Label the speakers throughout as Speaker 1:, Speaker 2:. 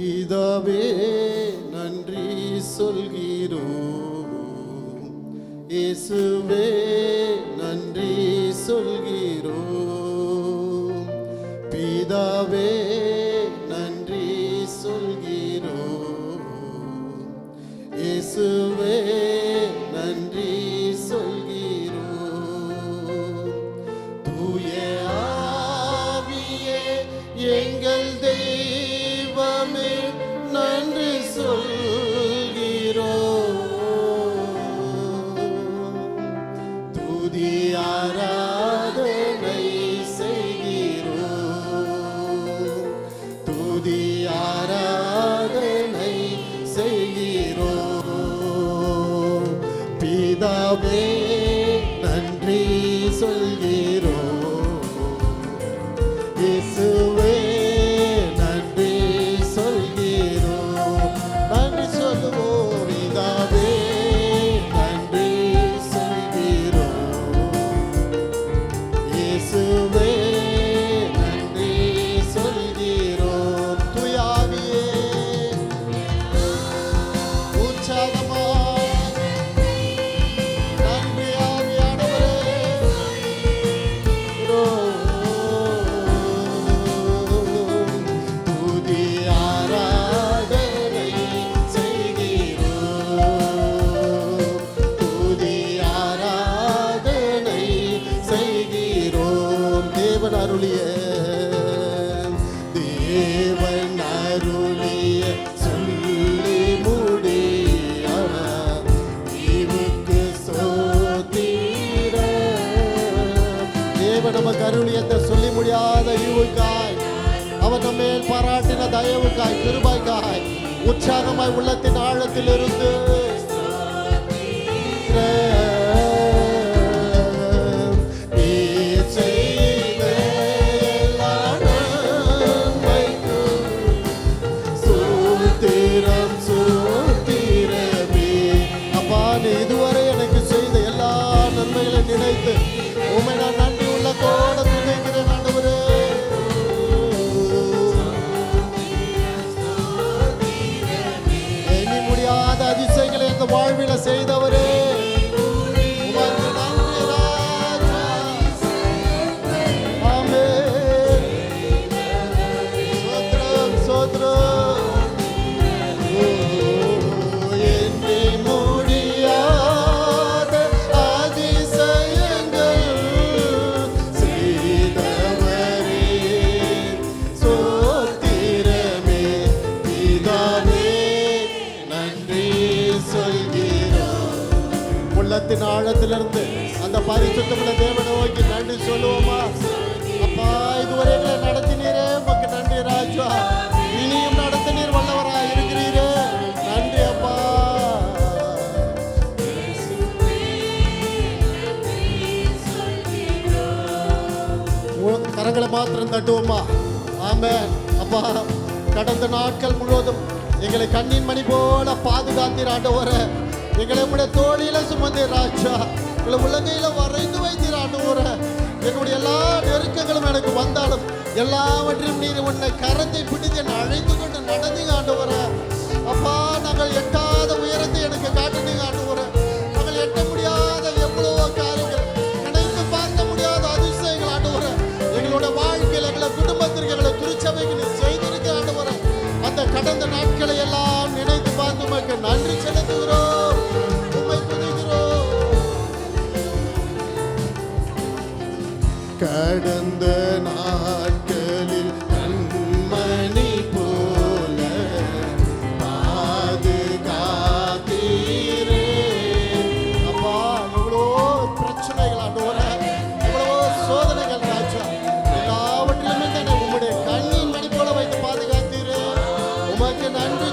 Speaker 1: பிதாவே நன்றி சொல்கிறோம். இயேசுவே நன்றி சொல்கிறோம். பிதாவே நன்றி சொல்கிறோம். இயேசுவே நன்றி சொல்கிறோம். தூய ஆவியே எங்கள் துதி ஆராதனை செய்கிறோம் துதி ஆராதனை செய்கிறோம் பிதாவே அருளிய தேவன் அருளிய சொல்லி முடிய நீவுக்கு சோதீர தேவன் நமக்கு அருளியத்தை சொல்லி முடியாத ஈவுக்காய் அவர் நம்ம பாராட்டின தயவுக்காய் கிருபாய்க்காய் உற்சாகமாய் உள்ளத்தின் ஆழத்தில் இருந்து உள்ளத்தின் ஆழத்திலிருந்து அந்த பரிசுத்தமுள்ள தேவனை நோக்கி நன்றி சொல்லுவோமா? அப்பா இதுவரை எங்களை நடத்தினீரே. உமக்கு நன்றி ராஜா. இனியும் நடத்தினீர் வல்லவரா இருக்கிறீரே. நன்றி அப்பா. கரங்களை மாத்திரம் தட்டுவோமா? ஆமே அப்பா கடந்த நாட்கள் முழுவதும் எங்களை கண்ணின் மணி போல பாதுகாத்தீர் ஆண்டவரே. எங்களை உடைய தோழியில சுமந்தே ராஜா. எங்களை உள்ளங்கையில வரைந்து வைத்தீர் ஆண்டவரே. என்னுடைய எல்லா நெருக்கங்களும் எனக்கு வந்தாலும் எல்லாவற்றையும் நீர் உன்னை கரத்தை பிடித்து என்னை அழைத்து கொண்டு நடந்தீங்க ஆண்டவரே கடந்த நாட்களில் கண்மணி போல பாதுகாத்தீரே. அப்பா, எவ்வளவோ பிரச்சனைகள் ஆண்டவரே, எவ்வளவோ சோதனைகள் ராஜா. எல்லாவற்றிலுமே என்னை உம்முடைய கண்ணின் மணி போல வைத்து பாதுகாத்தீரே. உமக்கு நன்றி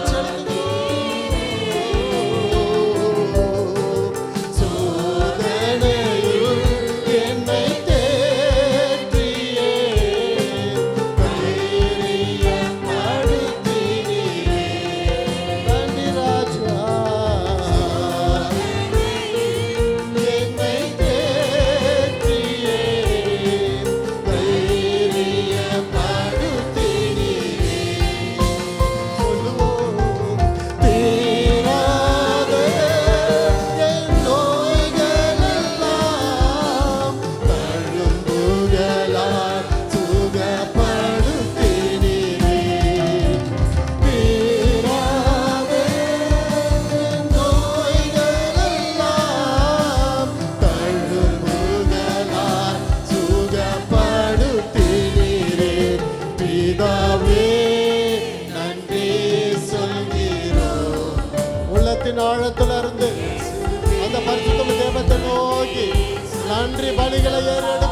Speaker 1: மனதின் ஆழத்திலிருந்து அந்த பரிசுத்தம் தேவத்தை நோக்கி நன்றி பலிகளை ஏறெடு